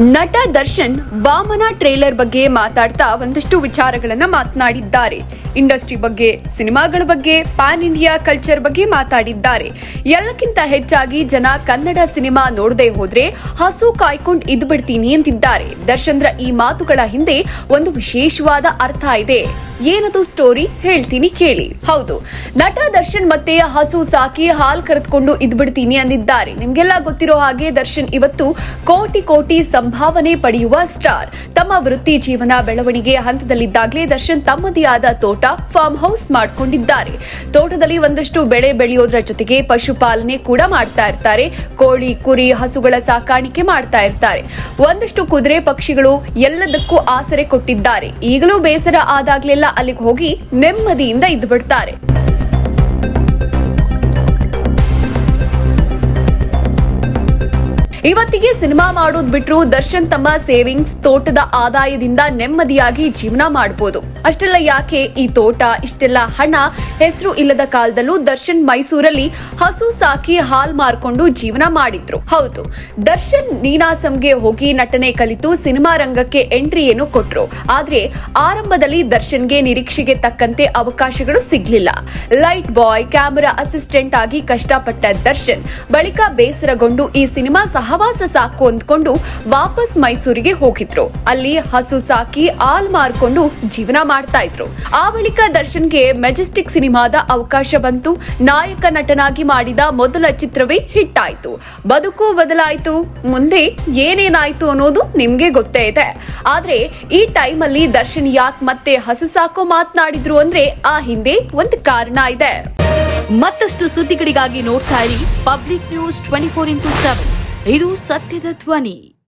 ನಟ ದರ್ಶನ್ ವಾಮನ ಟ್ರೇಲರ್ ಬಗ್ಗೆ ಮಾತಾಡ್ತಾ ಒಂದಷ್ಟು ವಿಚಾರಗಳನ್ನ ಮಾತನಾಡಿದ್ದಾರೆ. ಇಂಡಸ್ಟ್ರಿ ಬಗ್ಗೆ, ಸಿನಿಮಾಗಳ ಬಗ್ಗೆ, ಪ್ಯಾನ್ ಇಂಡಿಯಾ ಕಲ್ಚರ್ ಬಗ್ಗೆ ಮಾತಾಡಿದ್ದಾರೆ. ಎಲ್ಲಕ್ಕಿಂತ ಹೆಚ್ಚಾಗಿ ಜನ ಕನ್ನಡ ಸಿನಿಮಾ ನೋಡದೆ ಹೋದ್ರೆ ಹಸು ಕಾಯ್ಕೊಂಡು ಇದ್ಬಿಡ್ತೀನಿ ಅಂತಿದ್ದಾರೆ. ದರ್ಶನ್ರ ಈ ಮಾತುಗಳ ಹಿಂದೆ ಒಂದು ವಿಶೇಷವಾದ ಅರ್ಥ ಇದೆ. ಏನದು ಸ್ಟೋರಿ ಹೇಳ್ತೀನಿ, ಕೇಳಿ. ಹೌದು. ನಟ ದರ್ಶನ್ ಮತ್ತೆ ಹಸು ಸಾಕಿ ಹಾಲ್ ಕರೆದುಕೊಂಡು ಇದ್ಬಿಡ್ತೀನಿ ಅಂದಿದ್ದಾರೆ. ನಿಮ್ಗೆಲ್ಲ ಗೊತ್ತಿರೋ ಹಾಗೆ ದರ್ಶನ್ ಇವತ್ತು ಕೋಟಿ ಕೋಟಿ ಸಂಭಾವನೆ ಪಡೆಯುವ ಸ್ಟಾರ್ ತಮ್ಮ ವೃತ್ತಿ ಜೀವನ ಬೆಳವಣಿಗೆ ಹಂತದಲ್ಲಿದ್ದಾಗಲೇ ದರ್ಶನ್ ತಮ್ಮದೇ ಆದ ತೋಟ ಫಾರ್ಮ್ ಹೌಸ್ ಮಾಡ್ಕೊಂಡಿದ್ದಾರೆ. ತೋಟದಲ್ಲಿ ಒಂದಷ್ಟು ಬೆಳೆ ಬೆಳೆಯೋದ್ರ ಜೊತೆಗೆ ಪಶುಪಾಲನೆ ಕೂಡ ಮಾಡ್ತಾ ಇರ್ತಾರೆ. ಕೋಳಿ, ಕುರಿ, ಹಸುಗಳ ಸಾಕಾಣಿಕೆ ಮಾಡ್ತಾ ಇರ್ತಾರೆ. ಒಂದಷ್ಟು ಕುದುರೆ ಪಕ್ಷಿಗಳು ಎಲ್ಲದಕ್ಕೂ ಆಸರೆ ಕೊಟ್ಟಿದ್ದಾರೆ. ಈಗಲೂ ಬೇಸರ ಆದಾಗ್ಲೆಲ್ಲ ಅಲ್ಲಿಗೆ ಹೋಗಿ ನೆಮ್ಮದಿಯಿಂದ ಇದ್ದು ಇವತ್ತಿಗೆ ಸಿನಿಮಾ ಮಾಡೋದ್ ಬಿಟ್ರು ದರ್ಶನ್ ತಮ್ಮ ಸೇವಿಂಗ್ಸ್ ತೋಟದ ಆದಾಯದಿಂದ ನೆಮ್ಮದಿಯಾಗಿ ಜೀವನ ಮಾಡಬಹುದು ಅಷ್ಟೆಲ್ಲ ಯಾಕೆ ಈ ತೋಟ, ಇಷ್ಟೆಲ್ಲ ಹಣ, ಹೆಸರು ಇಲ್ಲದ ಕಾಲದಲ್ಲೂ ದರ್ಶನ್ ಮೈಸೂರಲ್ಲಿ ಹಸು ಸಾಕಿ ಹಾಲ್ ಮಾರ್ಕೊಂಡು ಜೀವನ ಮಾಡಿದ್ರು. ಹೌದು, ದರ್ಶನ್ ನೀನಾಸಂಗೆ ಹೋಗಿ ನಟನೆ ಕಲಿತು ಸಿನಿಮಾ ರಂಗಕ್ಕೆ ಎಂಟ್ರಿ ಏನು ಕೊಟ್ರು. ಆದ್ರೆ ಆರಂಭದಲ್ಲಿ ದರ್ಶನ್ಗೆ ನಿರೀಕ್ಷೆಗೆ ತಕ್ಕಂತೆ ಅವಕಾಶಗಳು ಸಿಗ್ಲಿಲ್ಲ. ಲೈಟ್ ಬಾಯ್, ಕ್ಯಾಮೆರಾ ಅಸಿಸ್ಟೆಂಟ್ ಆಗಿ ಕಷ್ಟಪಟ್ಟ ದರ್ಶನ್ ಬಳಿಕ ಬೇಸರಗೊಂಡು ಈ ಸಿನಿಮಾ ಸಹವಾಸ ಸಾಕು ಅಂದ್ಕೊಂಡು ವಾಪಸ್ ಮೈಸೂರಿಗೆ ಹೋಗಿದ್ರು. ಅಲ್ಲಿ ಹಸು ಸಾಕಿ ಆಲ್ ಮಾರ್ಕೊಂಡು ಜೀವನ ಮಾಡ್ತಾ ಇದ್ರು. ಆ ಬಳಿಕ ದರ್ಶನ್ಗೆ ಮೆಜೆಸ್ಟಿಕ್ ಸಿನಿಮಾದ ಅವಕಾಶ ಬಂತು. ನಾಯಕ ನಟನಾಗಿ ಮಾಡಿದ ಮೊದಲ ಚಿತ್ರವೇ ಹಿಟ್ ಆಯ್ತು ಬದುಕು ಬದಲಾಯ್ತು. ಮುಂದೆ ಏನೇನಾಯ್ತು ಅನ್ನೋದು ನಿಮ್ಗೆ ಗೊತ್ತೇ ಇದೆ. ಆದ್ರೆ ಈ ಟೈಮಲ್ಲಿ ದರ್ಶನ್ ಯಾಕೆ ಮತ್ತೆ ಹಸು ಸಾಕೋ ಮಾತನಾಡಿದ್ರು ಅಂದ್ರೆ ಆ ಹಿಂದೆ ಒಂದು ಕಾರಣ ಇದೆ. ಮತ್ತಷ್ಟು ಸುದ್ದಿಗಳಿಗಾಗಿ ನೋಡ್ತಾ ಇರಿ public news twenty four into seven. ಇದು ಸತ್ಯದ ಧ್ವನಿ.